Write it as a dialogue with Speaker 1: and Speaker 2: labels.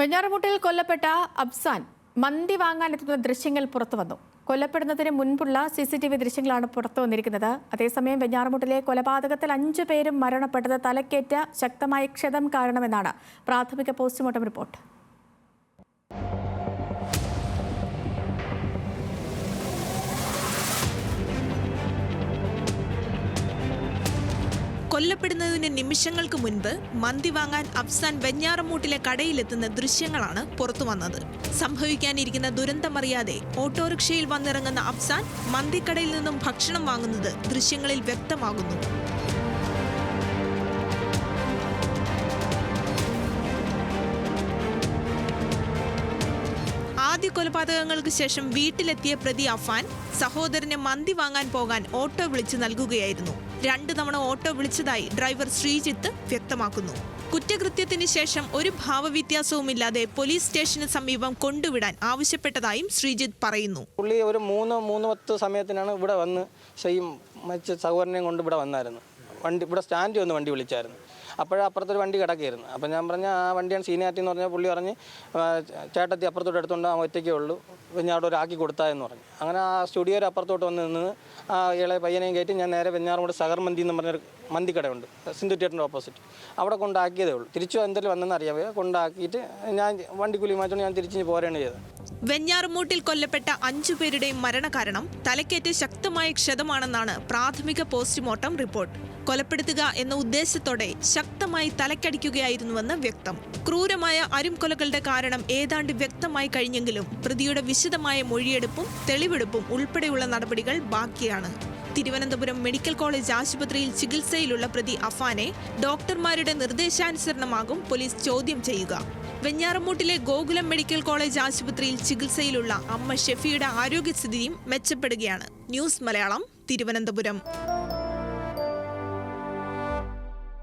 Speaker 1: വെഞ്ഞാറമൂട്ടിൽ കൊല്ലപ്പെട്ട അബ്സാൻ മന്തി വാങ്ങാനെത്തുന്ന ദൃശ്യങ്ങൾ പുറത്തു വന്നു. കൊല്ലപ്പെടുന്നതിന് മുൻപുള്ള സി സി ടി വി ദൃശ്യങ്ങളാണ് പുറത്തു വന്നിരിക്കുന്നത്. അതേസമയം വെഞ്ഞാറമൂട്ടിലെ കൊലപാതകത്തിൽ അഞ്ചു പേരും മരണപ്പെട്ടത് തലക്കേറ്റ ശക്തമായ ക്ഷതം കാരണമെന്നാണ് പ്രാഥമിക പോസ്റ്റ്മോർട്ടം റിപ്പോർട്ട്.
Speaker 2: കൊല്ലപ്പെടുന്നതിന് നിമിഷങ്ങൾക്ക് മുൻപ് മന്തി വാങ്ങാൻ അഫ്സാൻ വെഞ്ഞാറമൂട്ടിലെ കടയിലെത്തുന്ന ദൃശ്യങ്ങളാണ് പുറത്തുവന്നത് സംഭവിക്കാനിരിക്കുന്ന ദുരന്തമറിയാതെ ഓട്ടോറിക്ഷയിൽ വന്നിറങ്ങുന്ന അഫ്സാൻ മന്തിക്കടയിൽ നിന്നും ഭക്ഷണം വാങ്ങുന്നത് ദൃശ്യങ്ങളിൽ വ്യക്തമാകുന്നു. ആദ്യ കൊലപാതകങ്ങൾക്ക് ശേഷം വീട്ടിലെത്തിയ പ്രതി അഫാൻ സഹോദരന് മന്തി വാങ്ങാൻ പോകാൻ ഓട്ടോ വിളിച്ചു നൽകുകയായിരുന്നു. രണ്ടു തവണ ഓട്ടോ വിളിച്ചതായി ഡ്രൈവർ ശ്രീജിത്ത് വ്യക്തമാക്കുന്നു. കുറ്റകൃത്യത്തിന് ശേഷം ഒരു ഭാവവ്യത്യാസവുമില്ലാതെ പോലീസ് സ്റ്റേഷന് സമീപം കൊണ്ടുവിടാൻ ആവശ്യപ്പെട്ടതായും ശ്രീജിത്ത് പറയുന്നു.
Speaker 3: പുള്ളി ഒരു മൂന്ന് മൂന്ന് പത്ത് സമയത്തിനാണ് ഇവിടെ വന്ന് ചെയ്യും മറ്റു സഹോദരനെയും കൊണ്ട് ഇവിടെ വന്നായിരുന്നു. വണ്ടി ഇവിടെ സ്റ്റാൻഡിൽ വന്ന് വണ്ടി വിളിച്ചായിരുന്നു. അപ്പോഴേ അപ്പുറത്തൊരു വണ്ടി കിടക്കായിരുന്നു അപ്പം ഞാൻ പറഞ്ഞ ആ വണ്ടിയാണ് സീനിയാറ്റി എന്ന് പറഞ്ഞാൽ പുള്ളി പറഞ്ഞ് ചേട്ടത്തി അപ്പുറത്തോട്ട് എടുത്തുകൊണ്ട് ആ ഒറ്റയ്ക്കേ ഉള്ളൂ. പിന്നെ അവിടെ ഒരാക്കി കൊടുത്താ എന്ന് പറഞ്ഞു. അങ്ങനെ ആ സ്റ്റുഡിയോ അപ്പുറത്തോട്ട് വന്ന് നിന്ന് ആ ഇളയ പയ്യനെയും കയറ്റി ഞാൻ നേരെ വെഞ്ഞാറും സഹർ മന്തി എന്ന് പറഞ്ഞൊരു മന്തി കടയുണ്ട് സിന്ധു തിയേറ്ററിന്റെ ഓപ്പോസിറ്റ്. അവിടെ കൊണ്ടാക്കിയതേ ഉള്ളൂ. തിരിച്ചു എന്തെങ്കിലും വന്നെന്ന് അറിയാൻ കൊണ്ടാക്കിയിട്ട് ഞാൻ വണ്ടിക്കൂലി മാറ്റുകൊണ്ട് ഞാൻ തിരിച്ചു പോരാണ് ചെയ്തത്.
Speaker 2: വെഞ്ഞാറുമൂട്ടിൽ കൊല്ലപ്പെട്ട അഞ്ചു പേരുടെയും മരണകാരണം തലക്കേറ്റ് ശക്തമായ ക്ഷതമാണെന്നാണ് പ്രാഥമിക പോസ്റ്റ്മോർട്ടം റിപ്പോർട്ട്. കൊലപ്പെടുത്തുക എന്ന ഉദ്ദേശത്തോടെ ശക്തമായി തലക്കടിക്കുകയായിരുന്നുവെന്ന് വ്യക്തം. ക്രൂരമായ അരുംകൊലകളുടെ കാരണം ഏതാണ്ട് വ്യക്തമായി കഴിഞ്ഞെങ്കിലും പ്രതിയുടെ വിശദമായ മൊഴിയെടുപ്പും തെളിവെടുപ്പും ഉൾപ്പെടെയുള്ള നടപടികൾ ബാക്കിയാണ്. തിരുവനന്തപുരം മെഡിക്കൽ കോളേജ് ആശുപത്രിയിൽ ചികിത്സയിലുള്ള പ്രതി അഫാനെ ഡോക്ടർമാരുടെ നിർദ്ദേശാനുസരണമാകും പോലീസ് ചോദ്യം ചെയ്യുക. വെഞ്ഞാറമൂട്ടിലെ ഗോകുലം മെഡിക്കൽ കോളേജ് ആശുപത്രിയിൽ ചികിത്സയിലുള്ള അമ്മ ഷെഫിയുടെ ആരോഗ്യസ്ഥിതിയും മെച്ചപ്പെടുകയാണ്. ന്യൂസ് മലയാളം തിരുവനന്തപുരം.